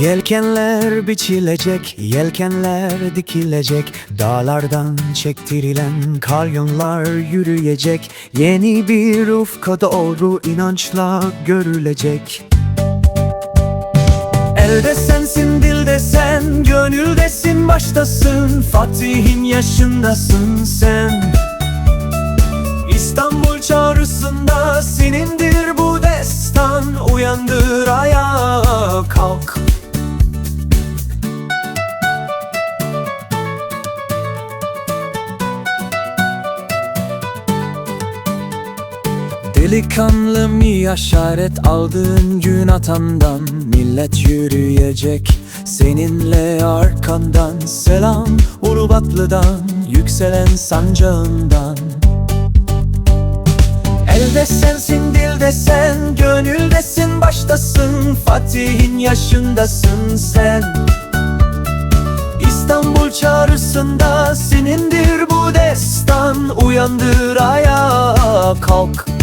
Yelkenler biçilecek, yelkenler dikilecek Dağlardan çektirilen kalyonlar yürüyecek. Yeni bir ufka doğru inançla görülecek. Elde sensin, dilde sen, gönüldesin, baştasın Fatih'in yaşındasın sen. İstanbul çağrısında senindir bu destan Uyandır ayağa kalk Delikanlı mı yaşaret aldığın gün atandan? Millet yürüyecek seninle arkandan. Selam Ulubatlı'dan yükselen sancağından. Elde sensin, dilde sen, gönüldesin, baştasın. Fatih'in yaşındasın sen. İstanbul çağrısında senindir bu destan. Uyandır ayağa kalk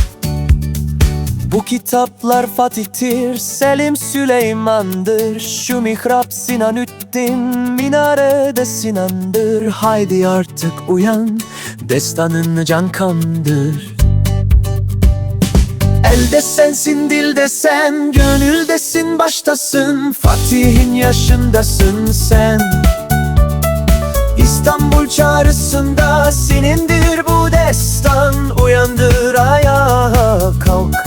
bu kitaplar Fatih'tir, Selim Süleyman'dır. Şu mihrap Sinanüddin, minarede Sinan'dır. Haydi artık uyan, destanın can kandır Elde sensin, dilde sen, gönüldesin, baştasın. Fatih'in yaşındasın sen. İstanbul çağrısında senindir bu destan. Uyandır ayağa kalk